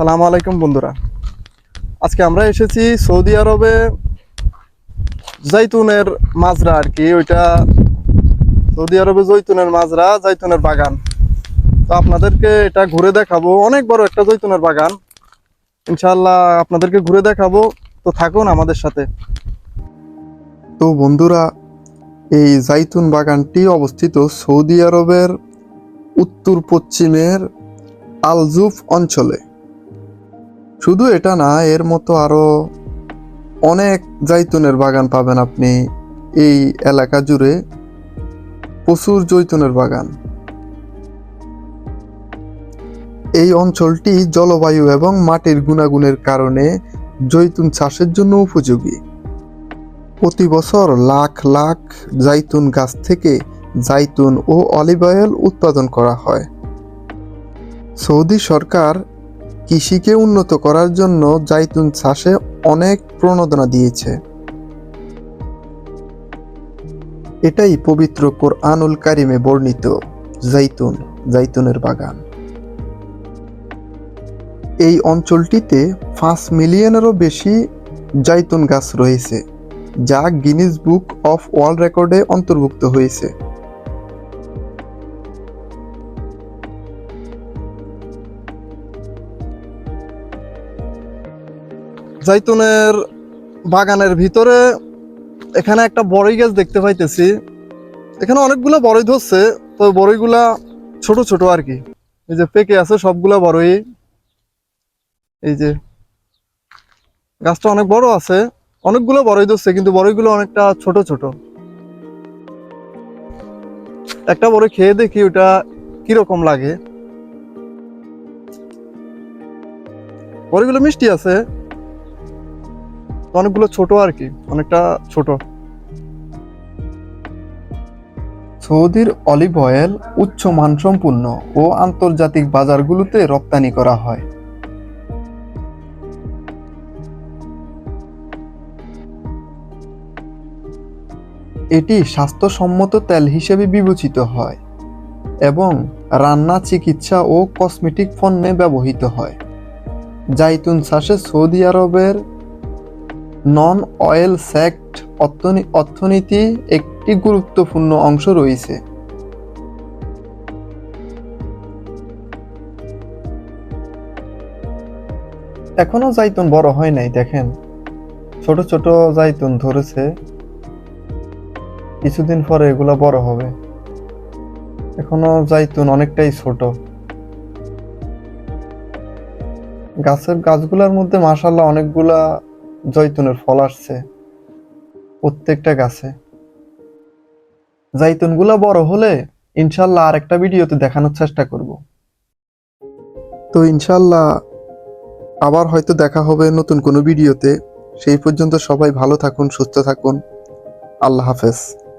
আসসালামু আলাইকুম বন্ধুরা। আজকে আমরা এসেছি সৌদি আরবে জৈতুনের মাজরা আর কি, ওইটা সৌদি আরবে জৈতুনের মাজরা, জৈতুনের বাগান। তো আপনাদেরকে এটা ঘুরে দেখাবো, অনেক বড় একটা জৈতুনের বাগান। ইনশাল্লাহ আপনাদেরকে ঘুরে দেখাবো, তো থাকুন আমাদের সাথে। তো বন্ধুরা, এই জাইতুন বাগানটি অবস্থিত সৌদি আরবের উত্তর পশ্চিমের আলজুফ অঞ্চলে। শুধু এটা না, এর মতো আরও অনেক জাইতুনের বাগান পাবেন আপনি এই এলাকা জুড়ে। প্রচুর জৈতুনের বাগান। এই অঞ্চলটি জলবায়ু এবং মাটির গুণাগুণের কারণে জৈতুন চাষের জন্য উপযোগী। প্রতি বছর লাখ লাখ জাইতুন গাছ থেকে জাইতুন ও অলিভ অয়েল উৎপাদন করা হয়। সৌদি সরকার কৃষিকে উন্নত করার জন্য জাইতুন চাষে অনেক প্রণোদনা দিয়েছে। এটাই পবিত্র কোরআনুল কারিমে বর্ণিত জাইতুন, জাইতুনের বাগান। এই অঞ্চলটিতে পাঁচ মিলিয়নেরও বেশি জাইতুন গাছ রয়েছে, যা গিনিস বুক অফ ওয়ার্ল্ড রেকর্ডে অন্তর্ভুক্ত হয়েছে। জাইতুনের বাগানের ভিতরে এখানে একটা বড়ই গাছ দেখতে পাইতেছি। এখানে অনেকগুলো বড়ই ধরছে, তো বড়ইগুলা ছোট ছোট আর কি। এই যে পেকে আছে, সবগুলা বড়ই। এই যে গাছটা অনেক বড় আছে, অনেকগুলো বড়ই ধরছে, কিন্তু বড়ইগুলো অনেকটা ছোট ছোট। একটা বড় খেয়ে দেখি ওটা কীরকম লাগে। বড়ইগুলো মিষ্টি আছে। অনেকগুলো ছোট আর কি, অনেকটা ছোট। সৌদির অলিভ অয়েল উচ্চ মানসম্পন্ন ও আন্তর্জাতিক বাজারগুলোতে রপ্তানি করা হয়। এটি স্বাস্থ্যসম্মত তেল হিসেবে বিবেচিত হয় এবং রান্না, চিকিৎসা ও কসমেটিক পণ্যে ব্যবহৃত হয়। জাইতুন চাষে সৌদি আরবের নন অয়েল সেক্ট অর্থনীতি একটি গুরুত্বপূর্ণ অংশ রয়েছে। এখনও জাইতুন বড় হয় নাই, দেখেন। ছোট ছোট জাইতুন ধরেছে। কিছুদিন পরে এগুলা বড় হবে। এখনও জাইতুন অনেকটাই ছোট। গাছের গাছগুলোর মধ্যে মাসাল্লাহ অনেকগুলা জৈতুনের ফল আসছে, প্রত্যেকটা গাছে। জাইতুনগুলা বড় হলে ইনশাল্লাহ আর একটা ভিডিওতে দেখানোর চেষ্টা করব। তো ইনশাল্লাহ আবার হয়তো দেখা হবে নতুন কোনো ভিডিওতে। সেই পর্যন্ত সবাই ভালো থাকুন, সুস্থ থাকুন। আল্লাহ হাফেজ।